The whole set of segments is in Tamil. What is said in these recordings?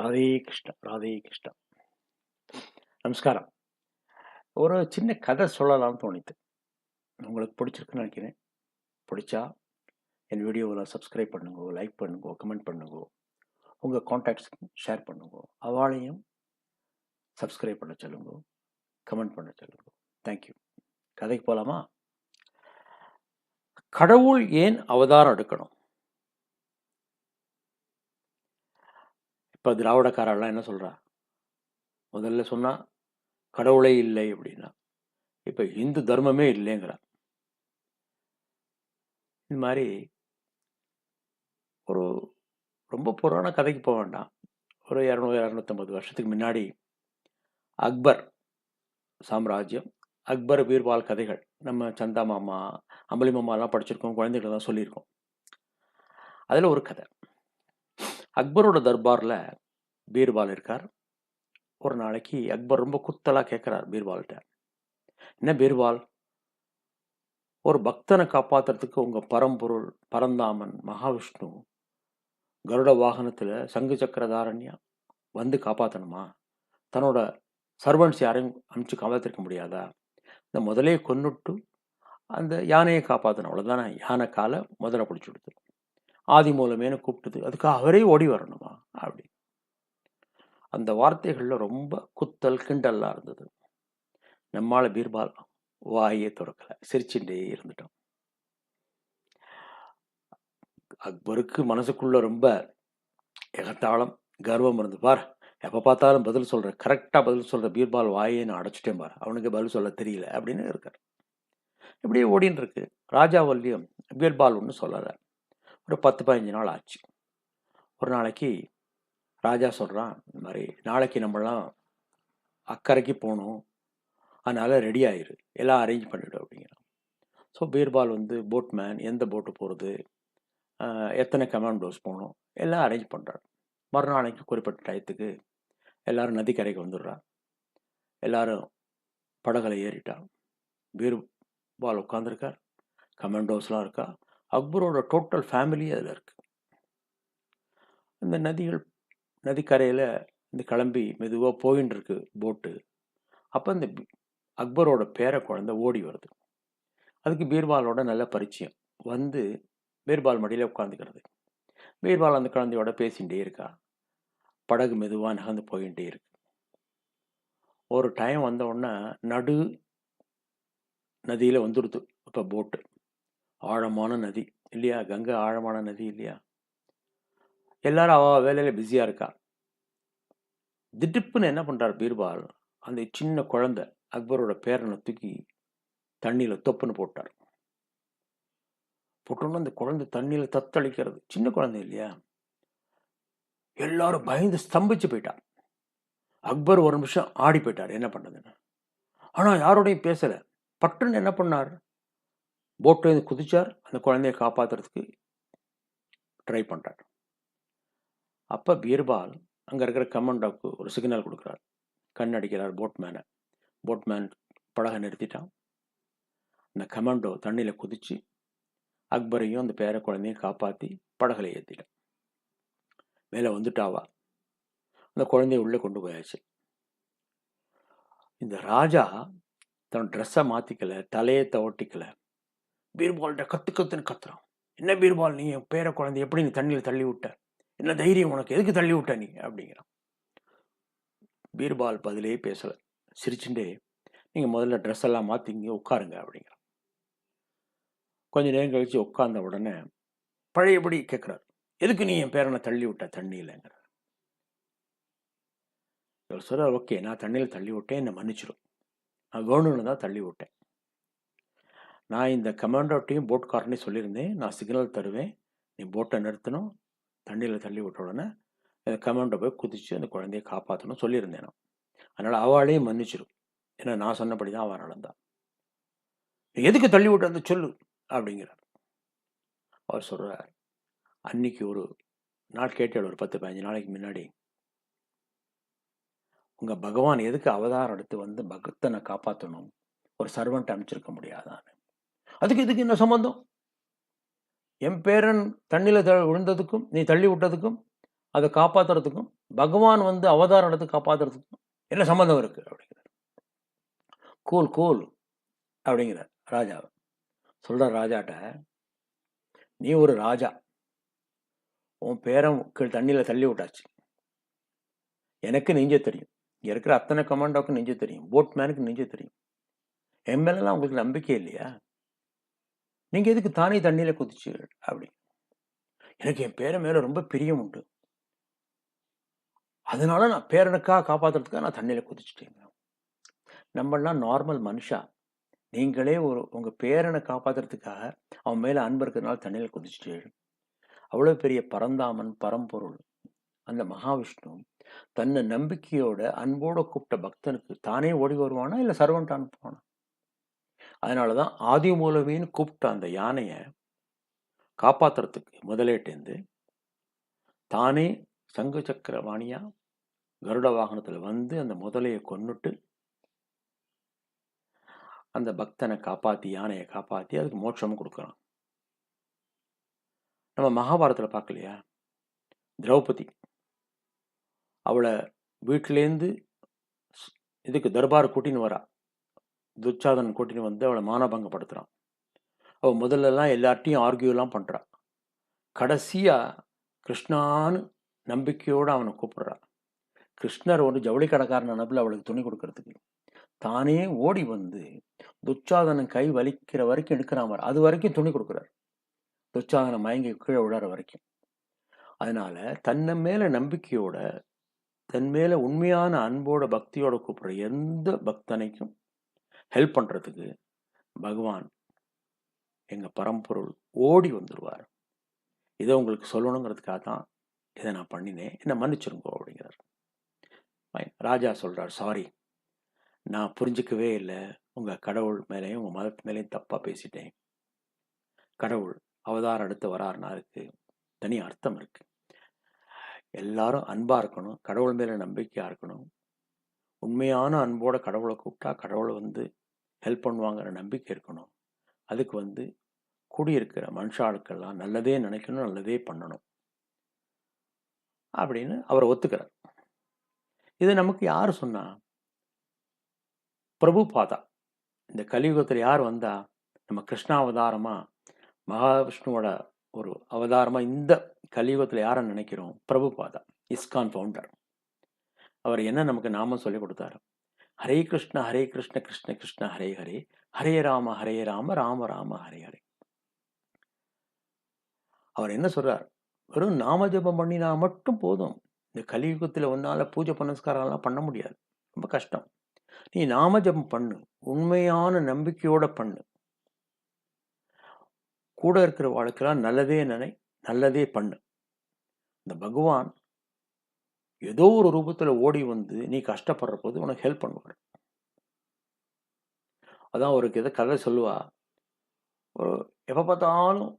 ராதே கிருஷ்ணா ராதே கிருஷ்ணா. நமஸ்காரம். ஒரு சின்ன கதை சொல்லலாம்னு தோணித்து. உங்களுக்கு பிடிச்சிருக்குன்னு நினைக்கிறேன். பிடிச்சா என் வீடியோவில் சப்ஸ்கிரைப் பண்ணுங்க லைக் பண்ணுங்க கமெண்ட் பண்ணுங்க உங்கள் காண்டாக்ட்ஸ் ஷேர் பண்ணுங்க அவளையும் சப்ஸ்கிரைப் பண்ண சொல்லுங்க கமெண்ட் பண்ண சொல்லுங்க. தேங்க்யூ கதைக்கு போகலாமா கடவுள் ஏன் அவதாரம் எடுக்கணும்? இப்போ திராவிடக்காரெல்லாம் என்ன சொல்கிறா முதல்ல சொன்னால் கடவுளே இல்லை அப்படின்னா. இப்போ இந்து தர்மமே இல்லைங்கிறா. இந்த மாதிரி ஒரு ரொம்ப புராண கதைக்கு போக வேண்டாம். ஒரு இரநூறு இரநூத்தம்பது வருஷத்துக்கு முன்னாடி அக்பர் சாம்ராஜ்யம் அக்பர் பீர்பால் கதைகள். நம்ம சந்தா மாமா அம்பலி மாமாலாம் படிச்சிருக்கோம் குழந்தைகள் தான் சொல்லியிருக்கோம். அதில் ஒரு கதை. அக்பரோட தர்பாரில் பீர்பால் இருக்கார். ஒரு நாளைக்கு அக்பர் ரொம்ப குத்தலாக கேட்குறார் பீர்பால்கிட்ட. என்ன பீர்பால்? ஒரு பக்தனை காப்பாற்றுறதுக்கு உங்கள் பரம்பொருள் பரந்தாமன் மகாவிஷ்ணு கருட வாகனத்தில் சங்கு சக்கரதாரண்யா வந்து காப்பாற்றணுமா தன்னோட சர்வன்ஸ் யாரையும் அனுப்பிச்சு காப்பாற்றிருக்க முடியாதா? இந்த முதலே கொன்னுட்டு அந்த யானையை காப்பாற்றணும் அவ்வளோதானே யானை காலை முதல்ல பிடிச்சி கொடுத்து ஆதி மூலமேனு கூப்பிட்டது. அதுக்கு அவரே ஓடி வரணுமா? அப்படி. அந்த வார்த்தைகளில் ரொம்ப குத்தல் கிண்டல்லாம் இருந்தது. நம்மால பீர்பால் வாயே திறக்கல. சிரிச்சுட்டே இருந்துட்டோம் அக்பருக்கு மனசுக்குள்ள ரொம்ப எகத்தாளம் கர்வம் இருந்து பார் எப்போ பார்த்தாலும் பதில் சொல்கிற கரெக்டாக பதில் சொல்கிற பீர்பால் வாயை நான் அடைச்சிட்டேன் பார். அவனுக்கு பதில் சொல்ல தெரியல. அப்படின்னு இருக்கார். இப்படியே ஓடின்னு இருக்கு. ராஜாவல்லியும் பீர்பால் ஒன்றும் சொல்லலை. ஒரு பத்து பதினஞ்சு நாள் ஆச்சு. ஒரு நாளைக்கு ராஜா சொல்கிறான் இந்த மாதிரி நாளைக்கு நம்மளாம் அக்கறைக்கு போகணும். அதனால் ரெடி ஆயிரு. எல்லாம் அரேஞ்ச் பண்ணிவிடும் அப்படிங்கிறான். ஸோ பீர்பால் வந்து போட்மேன் எந்த போட்டு போகிறது எத்தனை கமாண்டோஸ் போகணும்? எல்லாம் அரேஞ்ச் பண்ணுறாரு மறுநாளைக்கு குறிப்பிட்ட டயத்துக்கு எல்லோரும் நதிக்கரைக்கு வந்துடுறா எல்லாரும் படகளை ஏறிட்டான் பீர்பால் உட்காந்துருக்கார் கமாண்டோஸ்லாம் இருக்கா? அக்பரோட டோட்டல் ஃபேமிலி அதில் இருக்குது இந்த நதிகள் நதிக்கரையில் இந்த கிளம்பி மெதுவாக போயின்னு இருக்கு போட்டு அப்போ இந்த அக்பரோட பேர குழந்தை ஓடி வருது. அதுக்கு பீர்பாலோட நல்ல பரிச்சயம். வந்து பீர்பால் மடியில் உட்காந்துக்கிறது பீர்பால் அந்த குழந்தையோட பேசிகிட்டே இருக்கா. படகு மெதுவாக நகர்ந்து போயிட்டே இருக்கு. ஒரு டைம் வந்த உடனே நடு நதியில் வந்துடுது இப்போ போட்டு ஆழமான நதி இல்லையா? கங்கை ஆழமான நதி இல்லையா? எல்லாரும் அவ வேலையில் பிஸியாக இருக்கா? திடுப்புன்னு என்ன பண்ணுறார் பீர்பால்? அந்த சின்ன குழந்தை அக்பரோட பேரனை தூக்கி தண்ணியில் தொப்புன்னு போட்டார். போட்டோன்னு அந்த குழந்தை தண்ணியில் தத்தளிக்கிறது. சின்ன குழந்தை இல்லையா? எல்லாரும் பயந்து ஸ்தம்பிச்சு போயிட்டா. அக்பர் ஒரு நிமிஷம் ஆடி போயிட்டார். என்ன பண்ணதுன்னு? ஆனால் யாரோடையும் பேசலை. பட்டுன்னு என்ன பண்ணார்? போட்லேருந்து குதிச்சார். அந்த குழந்தைய காப்பாற்றுறதுக்கு ட்ரை பண்ணுறார் அப்போ பீர்பால் அங்கே இருக்கிற கமாண்டோவுக்கு ஒரு சிக்னல் கொடுக்குறார். கண் அடிக்கிறார் போட்மேனை போட்மேன் படகை நிறுத்திட்டான். அந்த கமாண்டோ தண்ணியில் குதிச்சு அக்பரையும் அந்த பேர குழந்தையும் காப்பாற்றி படகுல ஏற்றிட்டான் மேலே வந்துட்டாவா? அந்த குழந்தைய உள்ளே கொண்டு போயாச்சு. இந்த ராஜா தன் ட்ரெஸ்ஸை மாற்றிக்கல தலையை தவட்டிக்கலை. பீர்பால்கிட்ட கற்று கத்துன்னு கத்துறான். என்ன பீர்பால் நீ என் பேர குழந்தை எப்படி நீ தண்ணியில் தள்ளி விட்ட? என்ன தைரியம் உனக்கு? எதுக்கு தள்ளி விட்ட நீ? அப்படிங்கிறான். பீர்பால் பதிலே பேசலை. சிரிச்சுட்டே நீங்கள் முதல்ல ட்ரெஸ் எல்லாம் மாற்றிங்க உட்காருங்க அப்படிங்கிறான். கொஞ்ச நேரம் கழித்து உட்கார்ந்த உடனே பழையபடி கேட்குறாரு எதுக்கு நீ என் பேரனை தள்ளி விட்ட தண்ணியிலங்கிற இவர் சொல்கிறார் ஓகே நான் தண்ணியில் தள்ளி விட்டேன் என்னை மன்னிச்சிடும் நான் வேணும்னு தான் தள்ளி விட்டேன். நான் இந்த கமாண்டோட்டையும் போட்காரனையும் சொல்லியிருந்தேன். நான் சிக்னல் தருவேன். நீ போட்டை நிறுத்தணும். தண்ணியில் தள்ளி விட்ட உடனே அந்த கமாண்டோ போய் குதித்து அந்த குழந்தைய காப்பாற்றணும் சொல்லியிருந்தேன் நான். அதனால் அவளையும் மன்னிச்சிடும் ஏன்னா நான் சொன்னபடி தான் அவன் நடந்தான் நீ எதுக்கு தள்ளி விட்டு? அந்த சொல்லு அப்படிங்கிறார். அவர் சொல்கிறார் அன்னைக்கு ஒரு நாள் கேட்டாள் ஒரு பத்து பதினஞ்சு நாளைக்கு முன்னாடி. உங்கள் பகவான் எதுக்கு அவதாரம் எடுத்து வந்து பக்தனை காப்பாற்றணும் ஒரு சர்வெண்ட் அனுப்பிச்சிருக்க முடியாதான்னு. அதுக்கு இதுக்கு என்ன சம்பந்தம்? என் பேரன் தண்ணியில் த விழுந்ததுக்கும் நீ தள்ளி விட்டதுக்கும் அதை காப்பாற்றுறதுக்கும் பகவான் வந்து அவதாரம் எடுத்து காப்பாத்துறதுக்கும் என்ன சம்மந்தம் இருக்குது அப்படிங்கிறார். கூல் கூல் அப்படிங்கிறார் ராஜாவை. சொல்கிற ராஜாட்ட நீ ஒரு ராஜா. உன் பேரன் கீழ் தண்ணியில் தள்ளி விட்டாச்சு. எனக்கு நெஞ்ச தெரியும். இங்கே இருக்கிற அத்தனை கமாண்டோக்கு நெஞ்ச தெரியும். போட் மேனுக்கு நெஞ்ச தெரியும். என் மேலெல்லாம் உங்களுக்கு நம்பிக்கை இல்லையா? நீங்க எதுக்கு தானே தண்ணியில குதிச்சீர்கள் அப்படி? எனக்கு என் பேரை மேல ரொம்ப பிரியம் உண்டு. அதனால நான் பேரனுக்காக காப்பாற்றுறதுக்காக நான் தண்ணியில குதிச்சுட்டேங்க. நம்மளாம் நார்மல் மனுஷா. நீங்களே ஒரு உங்க பேரனை காப்பாத்துறதுக்காக அவன் மேல அன்பு இருக்கிறதுனால தண்ணியில குதிச்சுட்டு அவ்வளவு பெரிய பரந்தாமன் பரம்பொருள் அந்த மகாவிஷ்ணு தன்னை நம்பிக்கையோட அன்போட கூப்பிட்ட பக்தனுக்கு தானே ஓடி வருவானா? இல்ல சர்வன்ட் அனுப்புவானா அதனால தான் ஆதி மூலவின்னு கூப்பிட்ட அந்த யானையை காப்பாத்துறதுக்கு முதலேட்டேந்து தானே சங்கு சக்கரவாணியா கருட வாகனத்தில் வந்து அந்த முதலையை கொன்னுட்டு அந்த பக்தனை காப்பாத்தி யானையை காப்பாத்தி அதுக்கு மோட்சமும் கொடுக்குறான். நம்ம மகாபாரத்தில் பார்க்கலையா? திரௌபதி அவளை வீட்டிலேருந்து இதுக்கு தர்பார் கூட்டின்னு வரா. துச்சாதனன் கூட்டின்னு வந்து அவளை மானபங்கப்படுத்துகிறான் அவள் முதல்லலாம் எல்லாம் எல்லார்ட்டையும் ஆர்கியூலாம் பண்ணுறான் கடைசியாக கிருஷ்ணான்னு நம்பிக்கையோடு அவனை கூப்பிடுறான் கிருஷ்ணர் ஒரு ஜவுளி கடைக்காரன் நினப்பில் அவளுக்கு துணி கொடுக்கறதுக்கு. தானே ஓடி வந்து துச்சாதனன் கை வலிக்கிற வரைக்கும் எடுக்கிறான் அது வரைக்கும் துணி கொடுக்குறார். துச்சாதனம் மயங்கி கீழே விழற வரைக்கும். அதனால் தன்னை மேலே நம்பிக்கையோட தன் மேலே உண்மையான அன்போட பக்தியோட கூப்பிட்ற எந்த பக்தனைக்கும் ஹெல்ப் பண்ணுறதுக்கு பகவான் எங்கள் பரம்பொருள் ஓடி வந்துடுவார் இதை உங்களுக்கு சொல்லணுங்கிறதுக்காக தான் இதை நான் பண்ணினேன். என்ன மன்னிச்சிருங்கோ அப்படிங்கிறார். ராஜா சொல்கிறார் சாரி நான் புரிஞ்சுக்கவே இல்லை. உங்கள் கடவுள் மேலேயும் உங்கள் மதத்து மேலேயும் தப்பாக பேசிட்டேன். கடவுள் அவதாரம் எடுத்து வராருனா இருக்குது தனி அர்த்தம் இருக்குது எல்லாரும் அன்பாக இருக்கணும். கடவுள் மேலே நம்பிக்கையாக இருக்கணும். உண்மையான அன்போட கடவுளை கூப்பிட்டா கடவுளை வந்து ஹெல்ப் பண்ணுவாங்கிற நம்பிக்கை இருக்கணும். அதுக்கு வந்து குடியிருக்கிற மனுஷாளுக்கெல்லாம் நல்லதே நினைக்கணும் நல்லதே பண்ணணும். அப்படின்னு அவர் ஒத்துக்கிறார். இதை நமக்கு யார் சொன்னா பிரபு பாதா இந்த கலியுகத்தில் யார் வந்தா நம்ம கிருஷ்ணாவதாரமாக மகாவிஷ்ணுவோட ஒரு அவதாரமாக இந்த கலியுகத்தில் யாரை நினைக்கிறோம்? பிரபு பாதா இஸ்கான் ஃபவுண்டர் அவர் என்ன நமக்கு நாமம் சொல்லி கொடுத்தாரு? ஹரே கிருஷ்ண ஹரே கிருஷ்ண கிருஷ்ண கிருஷ்ண ஹரே ஹரே. ஹரே ராம ஹரே ராம ராம ராம ஹரே ஹரே. அவர் என்ன சொல்றார்? வெறும் நாம ஜெபம் பண்ணினா மட்டும் போதும். இந்த கலியுகத்தில் உன்னால பூஜை புனஸ்காரம் எல்லாம் பண்ண முடியாது. ரொம்ப கஷ்டம். நீ நாம ஜெபம் பண்ணு. உண்மையான நம்பிக்கையோட பண்ணு. கூட இருக்கிற வாழ்க்கைலாம் நல்லதே நினை நல்லதே பண்ணு. இந்த பகவான் ஏதோ ஒரு ரூபத்தில் ஓடி வந்து நீ கஷ்டப்படுற போது உனக்கு ஹெல்ப் பண்ணுவார். அதான் அவருக்கு இதை கதை சொல்லுவா. ஒரு எப்போ பார்த்தாலும்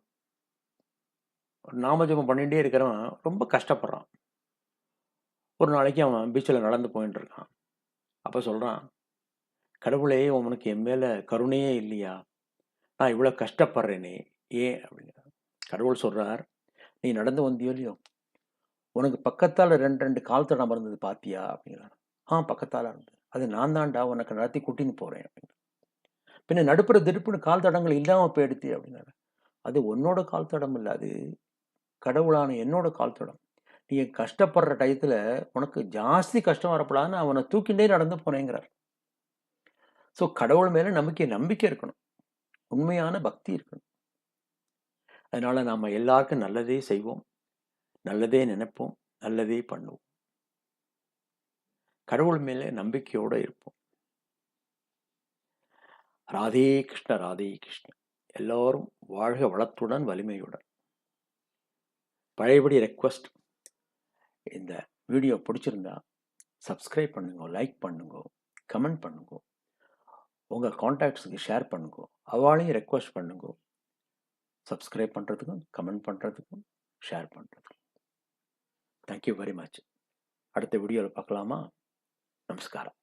ஒரு நாமஜபம் பண்ணிகிட்டே இருக்கிறவன் ரொம்ப கஷ்டப்படுறான். ஒரு நாளைக்கு அவன் பீச்சில் நடந்து போயின்னு இருக்கான். அப்போ சொல்கிறான் கடவுளே உனக்கு என் மேலே கருணையே இல்லையா? நான் இவ்வளோ கஷ்டப்படுறேனே ஏன்? அப்படிங்கிறார் கடவுள் சொல்கிறார் நீ நடந்து வந்தியோ இல்லையோ? உனக்கு பக்கத்தால் ரெண்டு ரெண்டு கால் தடம் இருந்தது பார்த்தியா அப்படிங்கிறான் ஆ பக்கத்தால் இருந்தது அது நான் தான்டா உனக்கு நடத்தி கூட்டின்னு போகிறேன் அப்படின்னு பின்ன நடுப்புற திருப்புன்னு கால் தடங்கள் இல்லாமல் போயிடுத்து அப்படின்னாரு அது உன்னோட கால் தடம் இல்லை அது கடவுளான என்னோட கால் தடம். நீ கஷ்டப்படுற டயத்தில் உனக்கு ஜாஸ்தி கஷ்டம் வரப்படாதுன்னு அவனை தூக்கிண்டே நடந்து போனேங்கிறார் ஸோ கடவுள் மேலே நம்பிக்கை நம்பிக்கை இருக்கணும். உண்மையான பக்தி இருக்கணும். அதனால் நாம் எல்லாருக்கும் நல்லதே செய்வோம். நல்லதே நினைப்போம் நல்லதே பண்ணுவோம். கடவுள் மேலே நம்பிக்கையோடு இருப்போம். ராதே கிருஷ்ண ராதே கிருஷ்ண. எல்லோரும் வாழ்க வளத்துடன் வலிமையுடன். பழையபடி ரெக்வஸ்ட் இந்த வீடியோ பிடிச்சிருந்தா சப்ஸ்கிரைப் பண்ணுங்க லைக் பண்ணுங்க கமெண்ட் பண்ணுங்க. உங்கள் காண்டாக்ட்ஸுக்கு ஷேர் பண்ணுங்க. அவளையும் ரெக்வஸ்ட் பண்ணுங்க. சப்ஸ்கிரைப் பண்ணுறதுக்கும் கமெண்ட் பண்ணுறதுக்கும் ஷேர் பண்ணுறதுக்கும் தேங்க்யூ வெரி மச் அடுத்த வீடியோவில் பார்க்கலாமா? நமஸ்காரம்.